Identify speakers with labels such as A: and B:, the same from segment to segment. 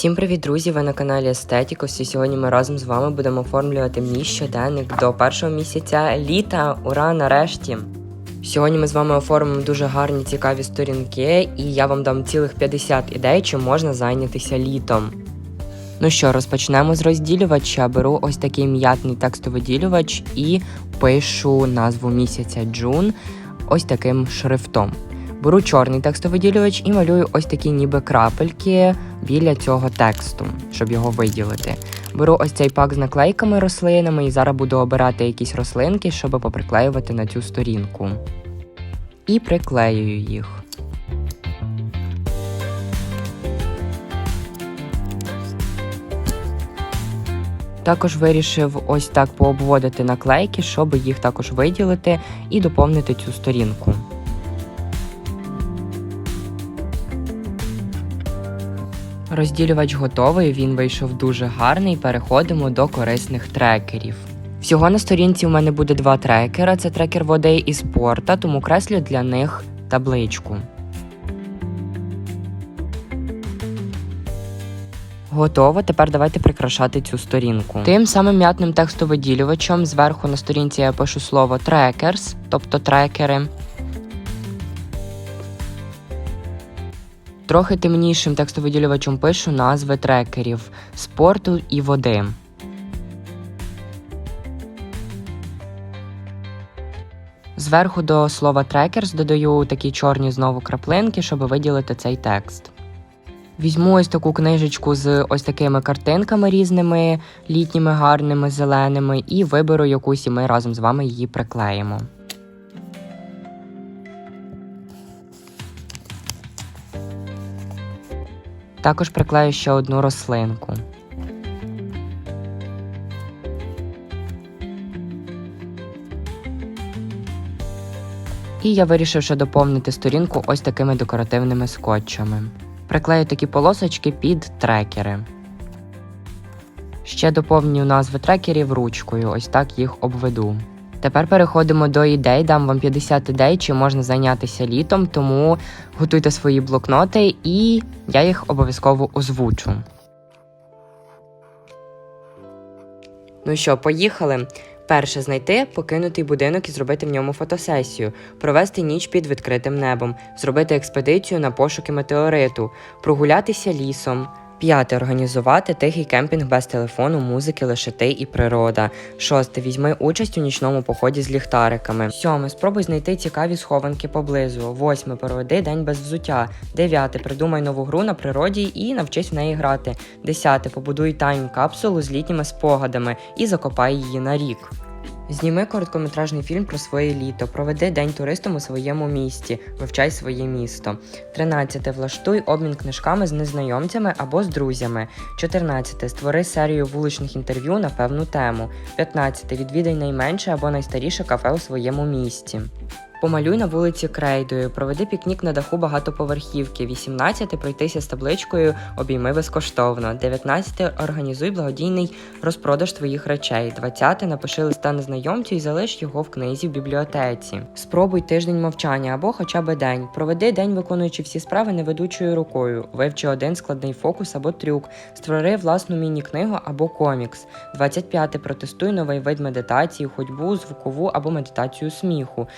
A: Всім привіт, друзі! Ви на каналі Естетікос. І сьогодні ми разом з вами будемо оформлювати мій щоденник до першого місяця літа. Ура! Нарешті! Сьогодні ми з вами оформимо дуже гарні цікаві сторінки, і я вам дам цілих 50 ідей, чим можна зайнятися літом. Ну що, розпочнемо з розділювача. Беру ось такий м'ятний текстовиділювач і пишу назву місяця Джун ось таким шрифтом. Беру чорний текстовиділювач і малюю ось такі ніби крапельки біля цього тексту, щоб його виділити. Беру ось цей пак з наклейками рослинами і зараз буду обирати якісь рослинки, щоб поприклеювати на цю сторінку. І приклеюю їх. Також вирішив ось так пообводити наклейки, щоб їх також виділити і доповнити цю сторінку. Розділювач готовий, він вийшов дуже гарний. Переходимо до корисних трекерів. Всього на сторінці у мене буде два трекера: це трекер води і спорта, тому креслю для них табличку. Готово. Тепер давайте прикрашати цю сторінку. Тим самим м'ятним текстовиділювачем зверху на сторінці я пишу слово trackers, тобто трекери. Трохи темнішим текстовиділювачем пишу назви трекерів спорту і води. Зверху до слова трекерс додаю такі чорні знову краплинки, щоб виділити цей текст. Візьму ось таку книжечку з ось такими картинками різними, літніми, гарними, зеленими, і виберу якусь, і ми разом з вами її приклеїмо. Також приклею ще одну рослинку. І я вирішив ще доповнити сторінку ось такими декоративними скотчами. Приклею такі полосочки під трекери. Ще доповню назви трекерів ручкою, ось так їх обведу. Тепер переходимо до ідей. Дам вам 50 ідей, чим можна зайнятися літом, тому готуйте свої блокноти і я їх обов'язково озвучу. Ну що, поїхали? Перше знайти покинутий будинок і зробити в ньому фотосесію, провести ніч під відкритим небом, зробити експедицію на пошуки метеориту, прогулятися лісом. П'яте організувати тихий кемпінг без телефону, музики, лише ти і природа. Шосте візьми участь у нічному поході з ліхтариками. Сьоме спробуй знайти цікаві схованки поблизу. Восьме проведи день без взуття. Дев'яте придумай нову гру на природі і навчись в неї грати. Десяте побудуй тайм капсулу з літніми спогадами і закопай її на рік. Зніми короткометражний фільм про своє літо, проведи день туристом у своєму місті, вивчай своє місто. 13. Влаштуй обмін книжками з незнайомцями або з друзями. 14. Створи серію вуличних інтерв'ю на певну тему. 15. Відвідай найменше або найстаріше кафе у своєму місті. Помалюй на вулиці крейдою, проведи пікнік на даху багатоповерхівки. 18. Пройтися з табличкою Обійми безкоштовно. 19. Організуй благодійний розпродаж твоїх речей. 20. Напиши листа незнайомцю і залиш його в книзі в бібліотеці. Спробуй тиждень мовчання або хоча б день. Проведи день, виконуючи всі справи неведучою рукою. Вивчи один складний фокус або трюк. Створи власну міні-книгу або комікс. 25. Протестуй новий вид медитації, ходьбу, звукову або медитацію сміху.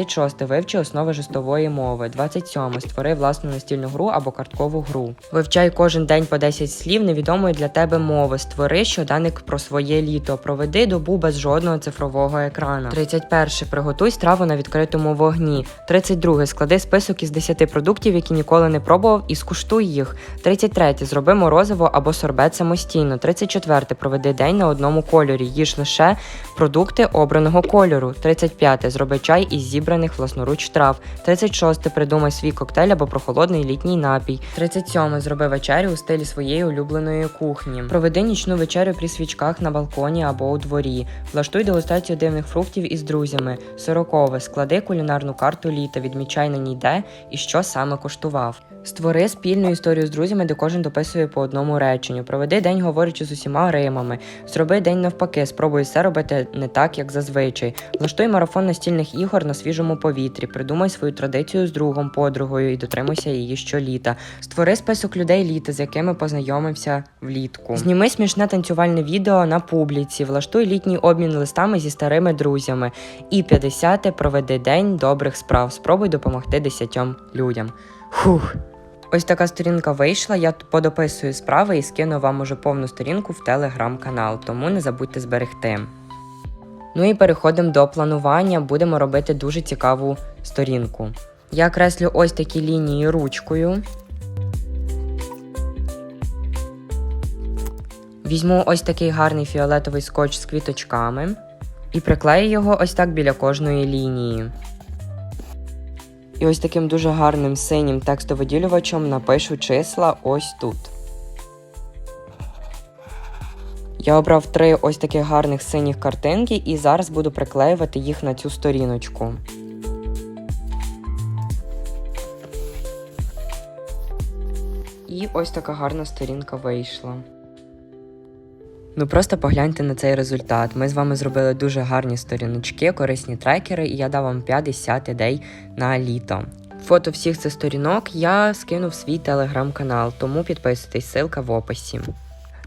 A: 26. Вивчи основи жестової мови. 27. Створи власну настільну гру або карткову гру. Вивчай кожен день по 10 слів невідомої для тебе мови. Створи щоденник про своє літо. Проведи добу без жодного цифрового екрана. 31. Приготуй страву на відкритому вогні. 32. Склади список із 10 продуктів, які ніколи не пробував, і скуштуй їх. 33. Зроби морозиво або сорбет самостійно. 34. Проведи день на одному кольорі. Їж лише продукти обраного кольору. 35. Зроби чай із зібраних власноруч трав. 36. Придумай свій коктейль або прохолодний літній напій. 37. Зроби вечерю у стилі своєї улюбленої кухні. Проведи нічну вечерю при свічках на балконі або у дворі. Влаштуй дегустацію дивних фруктів із друзями. 40. Склади кулінарну карту літа, відмічай на ній де і що саме коштував. Створи спільну історію з друзями, де кожен дописує по одному реченню. Проведи день, говорячи з усіма римами. Зроби день навпаки, спробуй все робити не так, як зазвичай. Влаштуй марафон настільних ігор на свіжому повітрі. Придумай свою традицію з другом, подругою і дотримуйся її щоліта. Створи список людей літа, з якими познайомився влітку. Зніми смішне танцювальне відео на публіці. Влаштуй літній обмін листами зі старими друзями. І 50 проведи день добрих справ. Спробуй допомогти десятьом людям. Фух. Ось така сторінка вийшла. Я подописую справи і скину вам уже повну сторінку в телеграм-канал, тому не забудьте зберегти. Ну і переходимо до планування. Будемо робити дуже цікаву сторінку. Я креслю ось такі лінії ручкою. Візьму ось такий гарний фіолетовий скотч з квіточками і приклею його ось так біля кожної лінії. І ось таким дуже гарним синім текстовиділювачем напишу числа ось тут. Я обрав три ось таких гарних синіх картинки і зараз буду приклеювати їх на цю сторіночку. І ось така гарна сторінка вийшла. Ну просто погляньте на цей результат. Ми з вами зробили дуже гарні сторіночки, корисні трекери, і я дав вам 50 ідей на літо. Фото всіх цих сторінок я скину в свій телеграм-канал, тому підписуйтесь, ссылка в описі.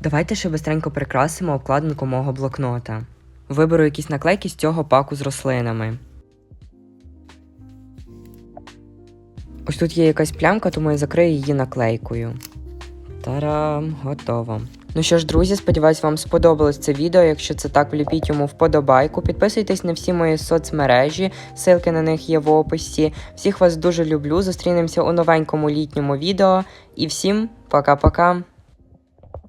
A: Давайте ще бистренько прикрасимо обкладинку мого блокнота. Виберу якісь наклейки з цього паку з рослинами. Ось тут є якась плямка, тому я закрию її наклейкою. Тарам, готово. Ну що ж, друзі, сподіваюсь, вам сподобалось це відео. Якщо це так, вліпіть йому вподобайку. Підписуйтесь на всі мої соцмережі, ссылки на них є в описі. Всіх вас дуже люблю. Зустрінемося у новенькому літньому відео. І всім пока-пока!